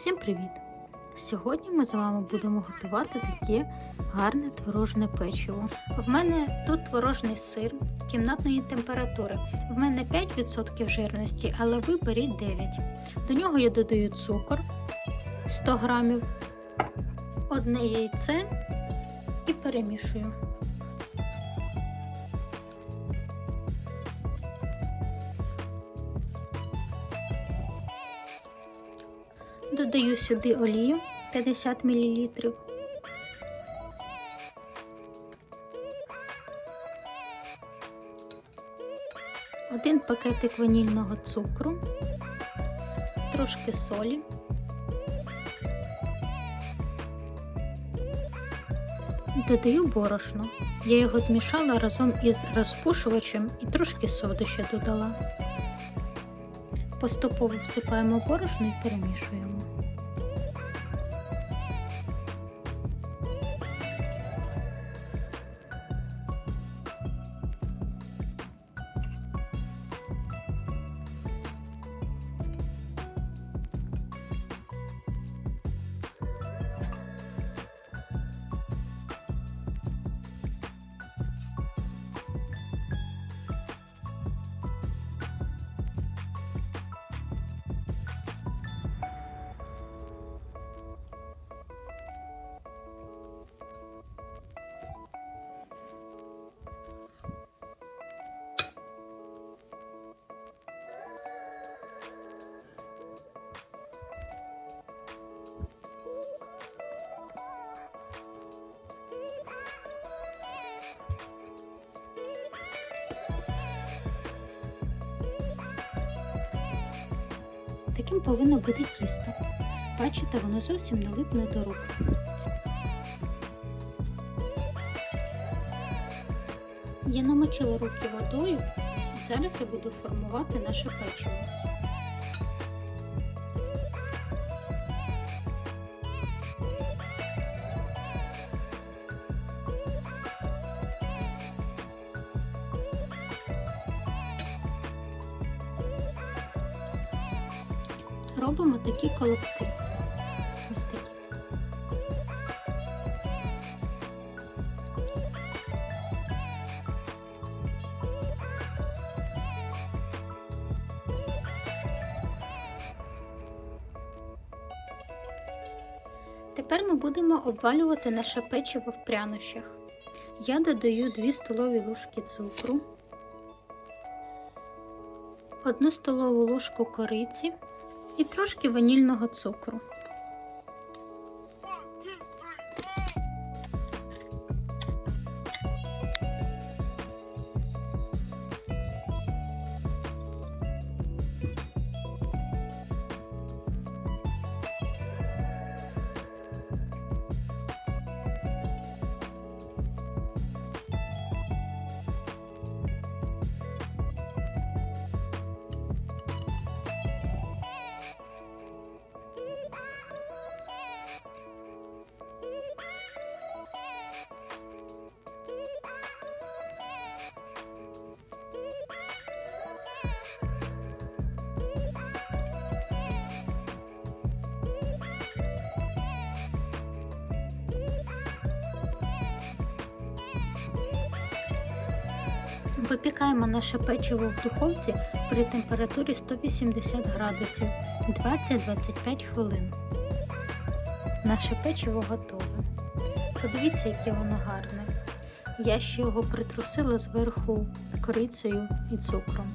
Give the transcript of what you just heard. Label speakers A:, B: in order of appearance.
A: Всім привіт! Сьогодні ми з вами будемо готувати таке гарне творожне печиво. В мене тут творожний сир кімнатної температури. В мене 5% жирності, але ви беріть 9. До нього я додаю цукор 100 грамів, одне яйце і перемішую. Додаю сюди олію 50 мл. Один пакетик ванільного цукру, трошки солі. Додаю борошно. Я його змішала разом із розпушувачем і трошки соди ще додала. Поступово всипаємо борошно і перемішуємо. Таким повинно бути тісто. Бачите, воно зовсім не липне до рук. Я намочила руки водою зараз я буду формувати наше печиво. Робимо такі колобки. Ось такі. Тепер ми будемо обвалювати наше печиво в прянощах. Я додаю 2 столові ложки цукру, 1 столову ложку кориці і трошки ванільного цукру. Випікаємо наше печиво в духовці при температурі 180 градусів 20-25 хвилин. Наше печиво готове. Подивіться, яке воно гарне. Я ще його притрусила зверху корицею і цукром.